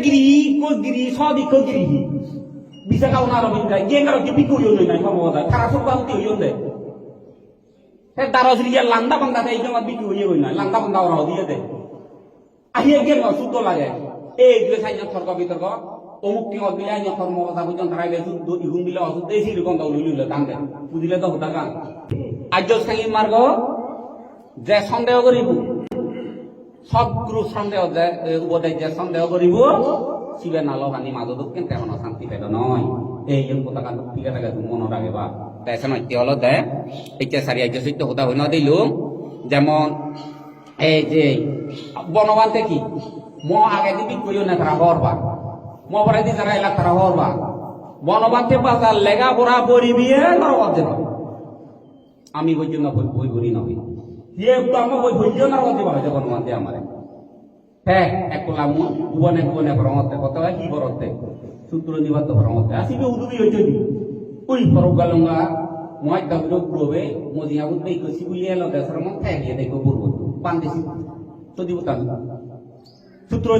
giri ko giri so di ko giri bisa kau naro minta dia kalau kipi ko yon nai mau ada kara so bang ti yon de te daro sri ya landa bang ta ei jama biku ye nai landa bang ta ora dia de ahie ge no sudo lage e gue sanya thorko bitorko অমুক টিং অবিলা nya কর্ম কথা বুঝন তারাই লে সুদ ইহুম বিলা অসুদ দেশি রকম দাও লইলে তাঙ্গে বুঝিলে তো হতা গান আজ সাঙ্গি মার্গ যে সন্দেহ করিব সব গুরু সন্দেহ উপদেশ যে সন্দেহ করিব, শিবে নালো হানি মাজত কেনতে হন শান্তি পেল নয়। এই কথা কান ঠিক থাকে মনে রাখে বা দেশে নয় হলো দে। এইটা সারি আজ সত্য কথা হইনা দিলুম যেমন, এই যে, বনবান্তে কি? ম আগে দিবি কইও না তারা হরবা ম পরে দি তারা এলাকা তারা হরবা বনবান্তে বাজার লেগা পড়া দেবা আমি বই না বই করি না বই দিয়ে এক লাম ভুবনে ভুবনে ভ্রমতে, কত কি বরতে সূত্র নিবাত ভ্রমতে। আসিবে উদুবি হইতে ওই ফরক গালঙ্গা মই দাবলো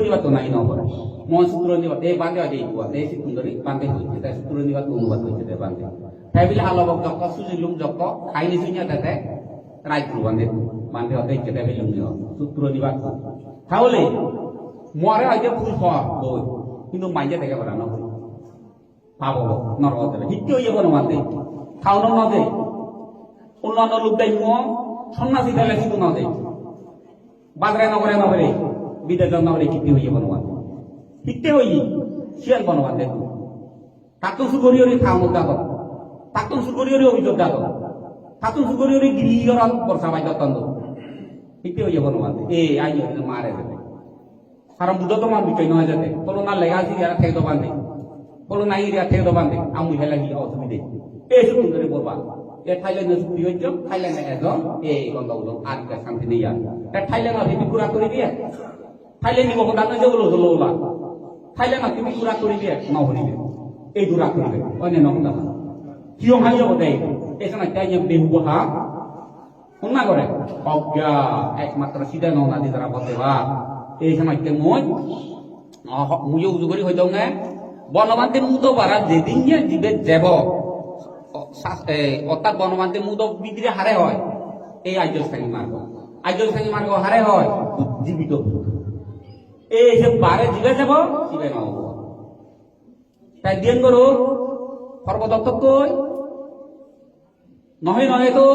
নিবাত নাই ন পরে মই সূত্র নিবাত এই বান্দে হয় এই বুয়া এই সুন্দরী তাই সূত্র নিবাত অনুবাদ হইছে দে তাই বিলে আলো জক জক খাইনি রাইত্রু বান্দে বান্দে হতে ইচ্ছে দেবে লুম সূত্র নিবাত তাহলে, মরে হয়তো ফুল খাওয়া বই, কিন্তু মাইজে দেখে পারা না পাবো দেবে। হিত্য ইয়ে কোনো মাতে খাওয়ানো না দে অন্যান্য লোক দেয় সন্ন্যাসী দিলে কিন্তু না দে বাজারে নগরে নগরে বিদেশ নগরে হিত্য হইয়ে কোনো মাতে হিত্য হই শিয়াল কোনো মাতে তাতো সুগরিয়রি খাওয়ানো দাও তাতো সুগরিয়রি অভিযোগ দাও তাতো সুগরিয়রি গিরিগর বর্ষা বাই দত্তন্দ হিত্য হইয়ে মাতে এ আই মারে সারা বুদ্ধ তো মান বিচয় নয় যাতে বলো না লেগা আছে ইয়ারা থেকে দোকান দে বলো না ইরিয়া থেকে দোকান দে আমি হেলা কি অসুবিধে এই সুন্দর করে বলবা এ থাইল্যান্ডে চুক্তি হইছ থাইল্যান্ডে এজন এই গন্ধ উলো আর শান্তি নেই আর এ থাইল্যান্ড আছে পুরা করে দিয়ে থাইল্যান্ড নিব কথা নয় যেগুলো হলো ওলা থাইল্যান্ড তুমি পুরা করে দিয়ে ন হরিবে এই দুরা করবে অন্য ন কথা কিয় হাই যাব দেই এই সময় তাই বেহু। হা শুনা করে? অজ্ঞা, একমাত্র সিধা ননা মই মুজো উজুগরি হইতাও না? বনবান্তে মুদ বারা যেদিন যে জীবে যাব অর্থাৎ বনবান্তে মুদ বিদ্রে হারে হয়। এই আর্য স্থায়ী মার্গ। আর্য স্থায়ী মার্গ হারে হয়। জীবিত এই যে বারে জীবে যাব জীবে নহব দিন করো। সর্বদত্ত কই? নহয় নহয় তো?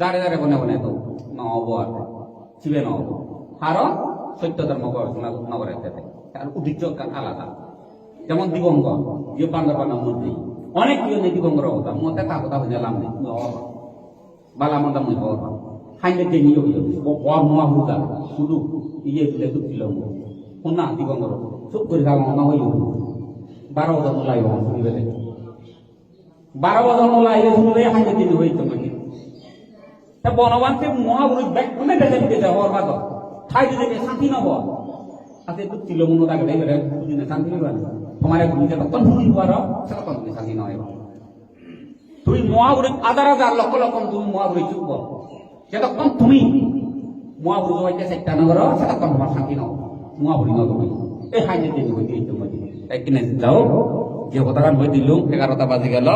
যারে যারে বনে বনে তো। নহব আর জীবে নহব। কারণ সত্য ধর্ম গবেষণা নগরে থেকে তার অভিযোগ আলাদা। যেমন দিগঙ্গর যে বাংলা মন্ত্রী অনেক প্রিয় নেই দিগঙ্গর কথা মতে তা কথা হয়ে লাম নেই। বালা মন্দা মই হওয়া হাইলে হইল বর নোয়া হুদা শুধু ইয়ে দিলে তো ছিল শোনা দিগঙ্গর চুপ করে থাকা মনে হইল বারো বছর নোলাই হওয়া শুনিবে বারো বছর নোলাই শুনলে হাইলে দিন হইতো নাকি তা বনবান্তে মহাপুরুষ ব্যাগ কোনে দেখে দিতে হওয়ার বাদ ঠাই যদি শান্তি নব। আছে তো তিল মনো দাগ দেই বেরে বুঝিনে শান্তি নিবা তোমারে বুঝিতে তখন বুঝি পার সেটা তখন তুমি শান্তি নয়। তুমি মহাপুরুষ হাজার হাজার লক্ষ লক্ষ তুমি মহাপুরুষ চুপ যতক্ষণ তুমি মহাপুরুষ হইতে চেষ্টা নগর সেতক্ষণ তোমার শান্তি নব। মহাপুরুষ ন তুমি। এই হাই যে দিন হইতে এই তুমি তাই কিনে যাও। যে কথাটা বই দিলুম, এগারোটা বাজে গেল।